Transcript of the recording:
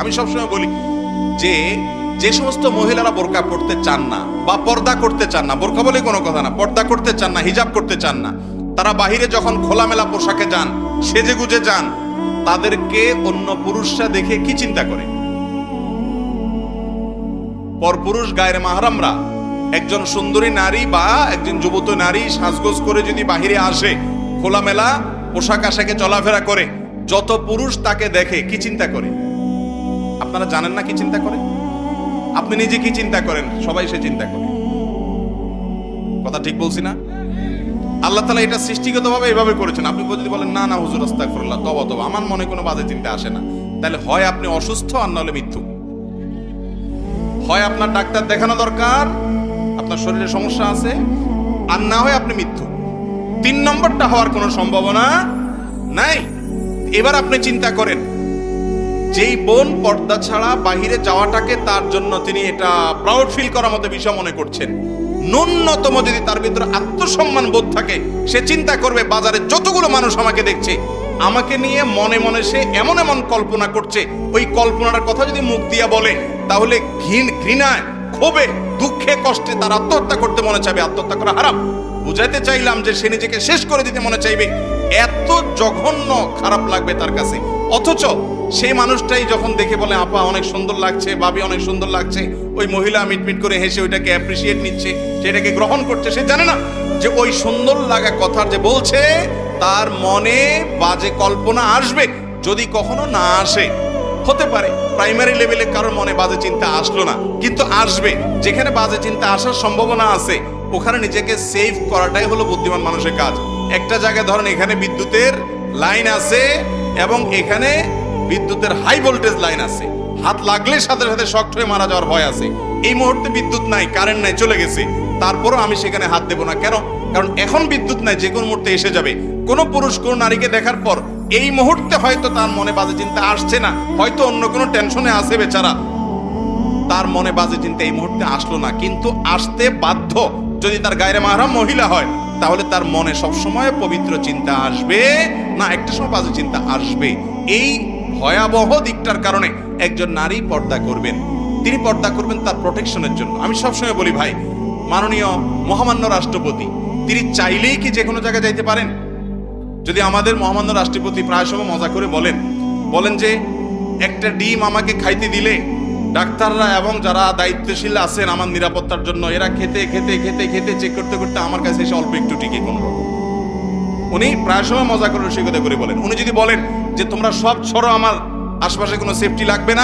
আমি সবসময় বলি যে যে সমস্ত মহিলারা বোরকা পড়তে চান না বা পর্দা করতে চান না, বোরকা বলে কোনো কথা না, পর্দা করতে চান না, হিজাব করতে চান না, তারা বাহিরে যখন খোলামেলা পোশাকে যান, সেজে গুজে যান, তাদেরকে অন্য পুরুষরা দেখে কি চিন্তা করে? পরপুরুষ গায়ের মাহারামরা, একজন সুন্দরী নারী বা একজন যুবত নারী সাজগোজ করে যদি বাহিরে আসে, খোলামেলা পোশাক আশাকে চলাফেরা করে, যত পুরুষ তাকে দেখে কি চিন্তা করে? আপনারা জানেন না কি চিন্তা করে? আপনি নিজে কি চিন্তা করেন? সবাই সে চিন্তা করে। কথা ঠিক বলছি না? আল্লাহ তালা এটা সৃষ্টিগতভাবে এভাবে করেছেন। আপনি যদি বলেন, না না, হুজুর, আস্তাগফিরুল্লাহ তবা তবা আমার মনে কোনো বাজে চিন্তা আসে না। তাহলে হয় আপনি অসুস্থ, আর নাহলে মৃত্যু। হয় আপনার ডাক্তার দেখানো দরকার, আপনার শরীরে সমস্যা আছে, আর না হয় আপনি মৃত্যু। তিন নম্বরটা হওয়ার কোনো সম্ভাবনা নাই। এবার আপনি চিন্তা করেন যেই বোন পর্দা ছাড়া বাহিরে যাওয়াটাকে তার জন্য তিনি এটা প্রাউড ফিল করার মতো বিষয় মনে করছেন। ন্যূনতম যদি তার ভিতরে আত্মসম্মান বোধ থাকে, সে চিন্তা করবে, বাজারে যতগুলো মানুষ আমাকে দেখছে, আমাকে নিয়ে মনে মনে সে এমন এমন কল্পনা করছে। ওই কল্পনার কথা যদি মুখ দিয়া বলে, তাহলে ঘৃণ- ঘৃণায়, ক্ষোভে, দুঃখে, কষ্টে তার আত্মহত্যা করতে মনে চাইবে। আত্মহত্যা করা হারাম। বুঝাইতে চাইলাম যে সে নিজেকে শেষ করে দিতে মনে চাইবে। এত জঘন্য খারাপ লাগবে তার কাছে। অথচ সেই মানুষটাই যখন দেখে বলে, আপা, অনেক সুন্দর লাগছে বাবি অনেক সুন্দর লাগছে। ওই মহিলা মিটমিট করে হেসে ওইটাকে অ্যাপ্রিসিয়েট নিচ্ছে, সেটাকে গ্রহণ করছে, সে জানে না যে ওই সুন্দর লাগা কথার যে বলছে, তার মনে বাজে কল্পনা আসবে, যদি কখনো না আসে। হতে পারে প্রাইমারি লেভেলে কারোর মনে বাজে চিন্তা আসলো না, কিন্তু আসবে। যেখানে বাজে চিন্তা আসার সম্ভাবনা আছে, ওখানে নিজেকে সেভ করাটাই হলো বুদ্ধিমান মানুষের কাজ। একটা জায়গায় ধরেন, এখানে বিদ্যুতের লাইন আছে এবং এখানে বিদ্যুতের হাই ভোল্টেজ লাইন আছে। হাত লাগলে সাথে সাথে শক্ট হয়ে মারা যাওয়ার ভয় আছে। এই মুহূর্তে বিদ্যুৎ নাই কারেন্ট নাই, চলে গেছে। তারপরও আমি সেখানে হাত দেবো না। কেন? কারণ এখন বিদ্যুৎ নাই, যে কোনো মুহূর্তে এসে যাবে। কোনো পুরুষ, কোন নারীকে দেখার পর এই মুহূর্তে হয়তো তার মনে বাজে চিন্তা আসছে না। হয়তো অন্য কোনো টেনশনে আছে বেচারা। তার মনে বাজে চিন্তা এই মুহূর্তে আসলো না। কিন্তু আসতে বাধ্য যদি তার গায়ের মাহারাম মহিলা হয় তাহলে তার মনে সবসময় পবিত্র চিন্তা আসবে? না, একটা সময় বাজে চিন্তা আসবে। এই ভয়াবহ দিকটার কারণে একজন নারী পর্দা করবেন। তিনি পর্দা করবেন তার প্রোটেকশনের জন্য। আমি সবসময় বলি, ভাই, মাননীয় মহামান্য রাষ্ট্রপতি, তিনি চাইলেই কি যে কোনো জায়গায় যাইতে পারেন? যদি আমাদের মহামান্য রাষ্ট্রপতি প্রায় সময় মজা করে বলেন বলেন যে, একটা ডিম আমাকে খাইতে দিলে ডাক্তাররা এবং যারা দায়িত্বশীল আছেন আমার নিরাপত্তার জন্য, এরা খেতে খেতে খেতে খেতে চেক করতে করতে আমার কাছে এসে অল্প একটু টিকে কোনো উনি প্রায় সময় মজা করে রসিকতা করে বলেন। উনি যদি বলেন যে, তোমরা সব ছড়ো, আমার আশপাশে কোনো সেফটি লাগবে না।